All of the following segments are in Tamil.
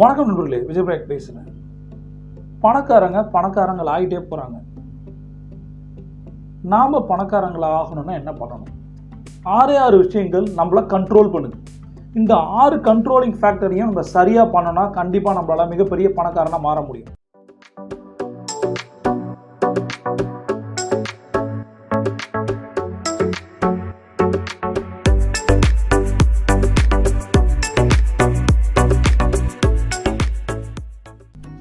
வணக்கம் நண்பர்களே விஜயபிரேக் பேசுகிறேன் பணக்காரங்க பணக்காரங்கள் ஆகிட்டே போகிறாங்க நாம் பணக்காரங்களை ஆகணும்னா என்ன பண்ணணும்? ஆறே ஆறு விஷயங்கள் நம்மளை கண்ட்ரோல் பண்ணுது. இந்த ஆறு கண்ட்ரோலிங் ஃபேக்டரையும் நம்ம சரியாக பண்ணோன்னா கண்டிப்பாக நம்மளால் மிகப்பெரிய பணக்காரனாக மாற முடியும்.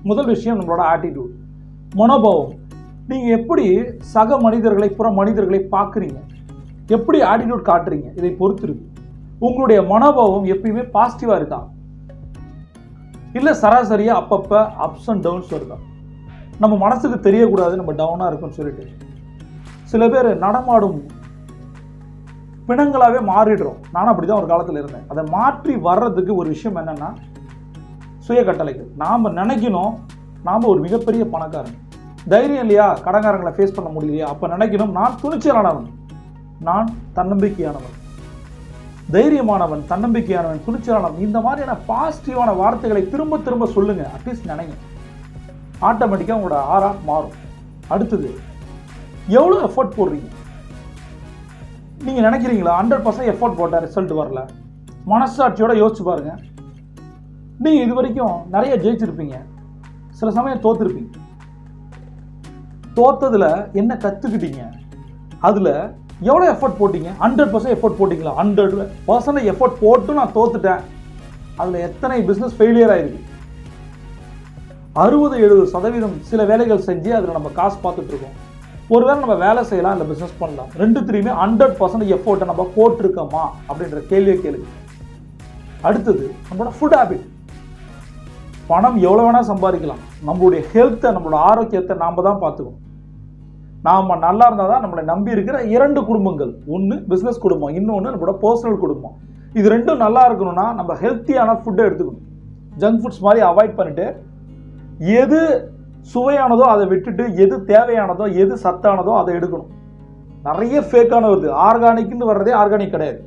முதல் விஷயம் நம்மளோட ஆட்டிடியூட் மனோபாவம். நீங்கள் எப்படி சக மனிதர்களை புற மனிதர்களை பார்க்குறீங்க? எப்படி ஆட்டிடியூட் காட்டுறீங்க? இதை பொறுத்துருக்கு. உங்களுடைய மனோபாவம் எப்பயுமே பாசிட்டிவாக இருக்கா? இல்லை சராசரியாக அப்பப்போ அப்ஸ் அண்ட் டவுன்ஸ் இருக்கா? நம்ம மனசுக்கு தெரியக்கூடாது நம்ம டவுனாக இருக்கும்னு சொல்லிட்டு. சில பேர் நடமாடும் பிணங்களாகவே மாறிடுறோம். நானும் அப்படி தான் ஒரு காலத்தில் இருந்தேன். அதை மாற்றி வர்றதுக்கு ஒரு விஷயம் என்னென்னா சுய கட்டளைக்கு நாம் நினைக்கணும் நாம் ஒரு மிகப்பெரிய பணக்காரன். தைரியம் இல்லையா? கடங்காரங்களை ஃபேஸ் பண்ண முடியலையா? அப்போ நினைக்கணும் நான் துணிச்சலானவன். நான் தன்னம்பிக்கையானவன். தைரியமானவன் தன்னம்பிக்கையானவன் துணிச்சலானவன். இந்த மாதிரியான பாசிட்டிவான வார்த்தைகளை திரும்ப திரும்ப சொல்லுங்க. அட்லீஸ்ட் நினைங்க. ஆட்டோமேட்டிக்காக உங்களோட ஆறா மாறும். அடுத்தது எவ்வளோ எஃபோர்ட் போடுறீங்க? நீங்கள் நினைக்கிறீங்களா? ஹண்ட்ரட் பர்சன்ட் எஃபோர்ட் போட்டால் ரிசல்ட் வரல. மனசாட்சியோட யோசிச்சு பாருங்கள் நீங்கள் இது வரைக்கும் நிறைய ஜெயிச்சிருப்பீங்க. சில சமயம் தோத்துருப்பீங்க. தோத்ததில் என்ன கற்றுக்கிட்டீங்க அதில் எவ்வளோ எஃபோர்ட் போட்டீங்க? ஹண்ட்ரட் பர்சன்ட் எஃபோர்ட் போட்டிங்களா? ஹண்ட்ரட் பர்சன்ட் எஃபோர்ட் போட்டு நான் தோத்துட்டேன். அதில் எத்தனை பிஸ்னஸ் ஃபெயிலியர் ஆயிருக்கு? அறுபது எழுபது சதவீதம் சில வேலைகள் செஞ்சு அதில் நம்ம காசு பார்த்துட்ருக்கோம் ஒரு ஒருவேளை நம்ம வேலை செய்யலாம் இல்லை பிஸ்னஸ் பண்ணலாம். ரெண்டுத்துலையுமே ஹண்ட்ரட் பர்சன்ட் எஃபோர்ட்டை நம்ம போட்டிருக்கோமா? அப்படின்ற கேள்வியை கேளுங்க. அடுத்தது நம்மளோட ஃபுட் ஹேபிட் பணம் எவ்வளோ வேணால் சம்பாதிக்கலாம். நம்மளுடைய ஹெல்த்தை நம்மளோட ஆரோக்கியத்தை நாம் தான் பார்த்துக்கணும். நாம் நல்லா இருந்தால் தான் நம்மளை நம்பி இருக்கிற இரண்டு குடும்பங்கள். ஒன்று பிஸ்னஸ் குடும்பம் இன்னொன்று நம்மளோட பர்சனல் குடும்பம். இது ரெண்டும் நல்லா இருக்கணும்னா நம்ம ஹெல்த்தியான ஃபுட்டை எடுத்துக்கணும். ஜங்க் ஃபுட்ஸ் மாதிரி அவாய்ட் பண்ணிட்டு எது சுவையானதோ அதை விட்டுட்டு எது தேவையானதோ எது சத்தானதோ அதை எடுக்கணும். நிறைய ஃபேக்கான வருது. ஆர்கானிக்னு வர்றதே ஆர்கானிக் கிடையாது.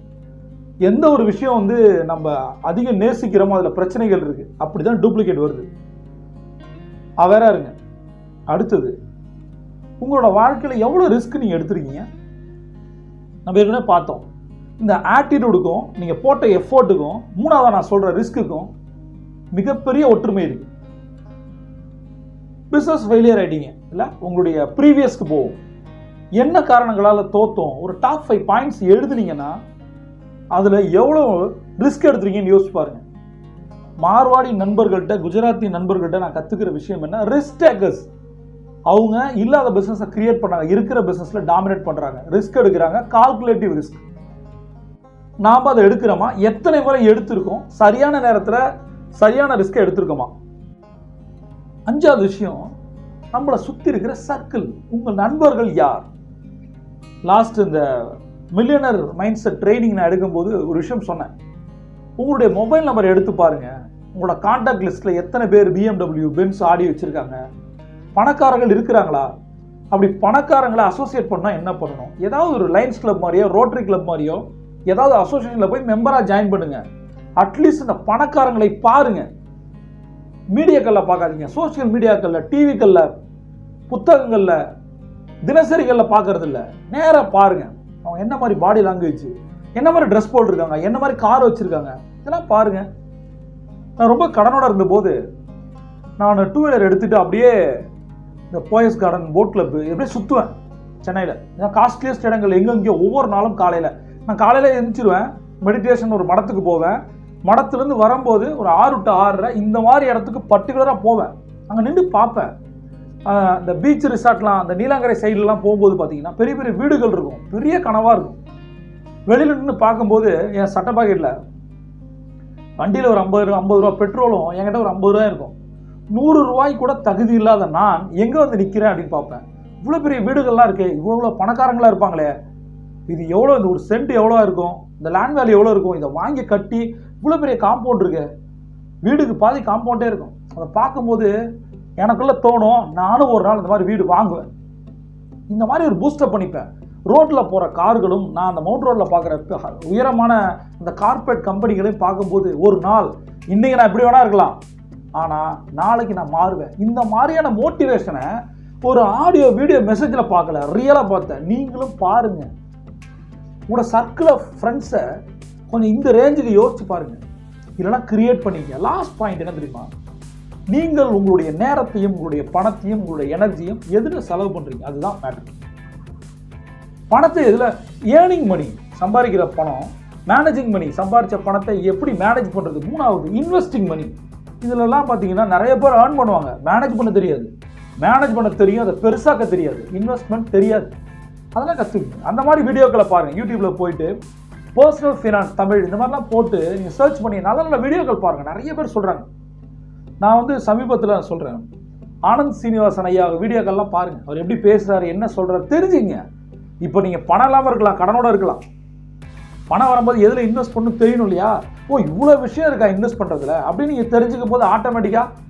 எந்த ஒரு விஷயம் வந்து நம்ம அதிகம் நேசிக்கிறோமோ அதில் பிரச்சனைகள் இருக்குது அப்படி தான் டூப்ளிகேட் வருது வேற இருங்க. அடுத்தது உங்களோட வாழ்க்கையில் எவ்வளோ ரிஸ்க் நீங்கள் எடுத்துருக்கீங்க? நம்ம ஏற்கனவே பார்த்தோம். இந்த ஆட்டிடியூடுக்கும் நீங்கள் போட்ட எஃபோர்ட்டுக்கும் மூணாவதாக நான் சொல்கிற ரிஸ்க்குக்கும் மிகப்பெரிய ஒற்றுமை இருக்குது பிஸ்னஸ் ஃபெயிலியர் ஆகிட்டீங்க இல்லை உங்களுடைய ப்ரீவியஸ்க்கு போகும். என்ன காரணங்களால் தோத்தோம்? ஒரு டாப் ஃபைவ் பாயிண்ட்ஸ் எழுதுனீங்கன்னா அதில் எவ்வளோ ரிஸ்க் எடுத்துருக்கீங்கன்னு யோசிச்சு பாருங்க. மார்வாடி நண்பர்கள்ட்ட குஜராத்தி நண்பர்கள்ட்ட நான் கற்றுக்கிற விஷயம் என்ன? ரிஸ்க் டேக்கர்ஸ் அவங்க இல்லாத பிஸ்னஸை கிரியேட் பண்ணாங்க இருக்கிற பிஸ்னஸில் டாமினேட் பண்ணுறாங்க ரிஸ்க் எடுக்கிறாங்க. கால்குலேட்டிவ் ரிஸ்க் நாம் அதை எடுக்கிறோமா? எத்தனை முறை எடுத்திருக்கோம்? சரியான நேரத்தில் சரியான ரிஸ்க்கை எடுத்திருக்கோமா? அஞ்சாவது விஷயம் நம்மளை சுற்றி இருக்கிற சர்க்கிள் உங்கள் நண்பர்கள் யார்? லாஸ்ட் இந்த மில்லியனர் மைண்ட் செட் ட்ரைனிங் நான் எடுக்கும்போது ஒரு விஷயம் சொன்னேன். உங்களுடைய மொபைல் நம்பர் எடுத்து பாருங்கள் உங்களோட காண்டாக்ட் லிஸ்ட்டில் எத்தனை பேர் பிஎம்டபிள்யூ பென்ஸ் ஆடி வச்சுருக்காங்க? பணக்காரர்கள் இருக்கிறாங்களா? அப்படி பணக்காரங்களை அசோசியேட் பண்ணால் என்ன பண்ணணும்? ஏதாவது ஒரு லைன்ஸ் கிளப் மாதிரியோ ரோட்டரி கிளப் மாதிரியோ ஏதாவது அசோசியேஷனில் போய் மெம்பராக ஜாயின் பண்ணுங்கள் அட்லீஸ்ட் இந்த பணக்காரங்களை பாருங்கள் மீடியாக்களில் பார்க்காதீங்க. சோஷியல் மீடியாக்களில் டிவிக்களில் புத்தகங்களில் தினசரிகளில் பார்க்குறதில்ல. நேராக பாருங்கள் அவங்க என்ன மாதிரி பாடி லாங்குவேஜ் என்ன மாதிரி ட்ரெஸ் போட்டிருக்காங்க என்ன மாதிரி கார் வச்சுருக்காங்க இதெல்லாம் பாருங்க. நான் ரொம்ப கடனோட இருந்தபோது நான் டூ வீலர் எடுத்துகிட்டு அப்படியே இந்த போயஸ் கார்டன் போட் கிளப் எப்படியே சுற்றுவேன் சென்னையில். ஏன்னா காஸ்ட்லியஸ்ட் இடங்கள் எங்கெங்கேயோ ஒவ்வொரு நாளும் காலையில். நான் காலையில் எழுந்திருவேன் மெடிடேஷன் ஒரு மடத்துக்கு போவேன். மடத்துலேருந்து வரும்போது ஒரு ஆறு டு ஆறரை இந்த மாதிரி இடத்துக்கு பர்டிகுலராக போவேன். அங்கே நின்று பார்ப்பேன். இந்த பீச் ரிசார்ட்லாம் அந்த நீலாங்கரை சைட்லலாம் போகும்போது பார்த்தீங்கன்னா பெரிய பெரிய வீடுகள் இருக்கும். பெரிய கனவாக இருக்கும். வெளியில் நின்று பார்க்கும்போது என் சட்டை பாக்கெட்டில் வண்டியில் ஒரு ஐம்பது ரூபா ஐம்பது ரூபா பெட்ரோலும் என்கிட்ட ஒரு ஐம்பது ரூபாய் இருக்கும். நூறு ரூபாய் கூட தகுதி இல்லாத நான் எங்கே வந்து நிற்கிறேன் அப்படின்னு பார்ப்பேன். இவ்வளோ பெரிய வீடுகள்லாம் இருக்கே இவ்வளோ இவ்வளோ பணக்காரங்களாக இருப்பாங்களே. இது எவ்வளோ இந்த ஒரு சென்ட் எவ்வளோ இருக்கும்? இந்த லேண்ட் வேல்யூ எவ்வளோ இருக்கும்? இதை வாங்கி கட்டி இவ்வளோ பெரிய காம்பவுண்ட் இருக்கு. வீடுக்கு பாதி காம்பவுண்டே இருக்கும். அதை பார்க்கும்போது எனக்குள்ள தோணும் நானும் ஒரு நாள் இந்த மாதிரி வீடு வாங்குவேன். இந்த மாதிரி ஒரு பூஸ்டப் பண்ணிப்பேன். ரோட்டில் போகிற கார்களும் நான் அந்த மவுண்ட் ரோட்டில் பார்க்குற உயரமான இந்த கார்பரேட் கம்பெனிகளையும் பார்க்கும்போது ஒரு நாள் இன்றைக்கி நான் எப்படி வேணா இருக்கலாம். ஆனால் நாளைக்கு நான் மாறுவேன். இந்த மாதிரியான மோட்டிவேஷனை ஒரு ஆடியோ வீடியோ மெசேஜில் பார்க்கல ரியலாக பார்த்தேன். நீங்களும் பாருங்கள் உங்களோட சர்க்கிள் ஆஃப் ஃப்ரெண்ட்ஸை கொஞ்சம் இந்த ரேஞ்சுக்கு யோசிச்சு பாருங்கள் இல்லைன்னா கிரியேட் பண்ணிக்க. லாஸ்ட் பாயிண்ட் என்ன தெரியுமா? நீங்கள் உங்களுடைய நேரத்தையும் உங்களுடைய பணத்தையும் உங்களுடைய எனர்ஜியும் எதில் செலவு பண்ணுறீங்க அதுதான் மேட்டர் பணத்தை எதில்? ஏர்னிங் மணி சம்பாதிக்கிற பணம் மேனேஜிங் மணி சம்பாதிச்ச பணத்தை எப்படி மேனேஜ் பண்ணுறது மூணாவது இன்வெஸ்டிங் மணி இதிலெல்லாம் பார்த்தீங்கன்னா நிறைய பேர் ஏர்ன் பண்ணுவாங்க. மேனேஜ் பண்ண தெரியாது. மேனேஜ் பண்ண தெரியும் அதை பெருசாக்க தெரியாது. இன்வெஸ்ட்மெண்ட் தெரியாது. அதெல்லாம் கற்றுக்குங்க அந்த மாதிரி வீடியோக்களை பாருங்கள் யூடியூப்பில் போயிட்டு பர்சனல் ஃபினான்ஸ் தமிழ் இந்த மாதிரிலாம் போட்டு நீங்கள் சர்ச் பண்ணி நல்ல நல்ல வீடியோக்கள் பாருங்கள் நிறைய பேர் சொல்கிறாங்க நான் வந்து சமீபத்தில் சொல்கிறேன் ஆனந்த் சீனிவாசன் ஐயா வீடியோக்கள்லாம் பாருங்கள் அவர் எப்படி பேசுகிறாரு என்ன சொல்கிறார் தெரிஞ்சுங்க. இப்போ நீங்கள் பணம் இல்லாமல் இருக்கலாம் கடனோட இருக்கலாம். பணம் வரும்போது எதில் இன்வெஸ்ட் பண்ணணும் தெரியணும் இல்லையா? ஓ இவ்வளோ விஷயம் இருக்கா இன்வெஸ்ட் பண்ணுறதுல அப்படின்னு நீங்கள் தெரிஞ்சுக்கும் போது ஆட்டோமேட்டிக்காக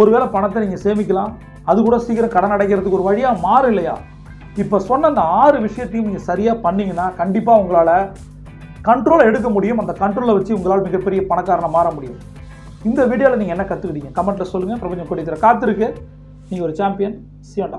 ஒருவேளை பணத்தை நீங்கள் சேமிக்கலாம். அது கூட சீக்கிரம் கடன் அடைக்கிறதுக்கு ஒரு வழியாக மாறு இல்லையா? இப்போ சொன்ன அந்த ஆறு விஷயத்தையும் நீங்கள் சரியாக பண்ணிங்கன்னா கண்டிப்பாக உங்களால் கண்ட்ரோலை எடுக்க முடியும். அந்த கண்ட்ரோலை வச்சு உங்களால் மிகப்பெரிய பணக்காரனை மாற முடியும். இந்த வீடியோவில் நீங்கள் என்ன கற்றுக்கிட்டீங்க கமெண்ட்டில் சொல்லுங்கள் பிரபஞ்சம் கொடி காத்திருக்கு. நீங்கள் ஒரு சாம்பியன் சியோண்டா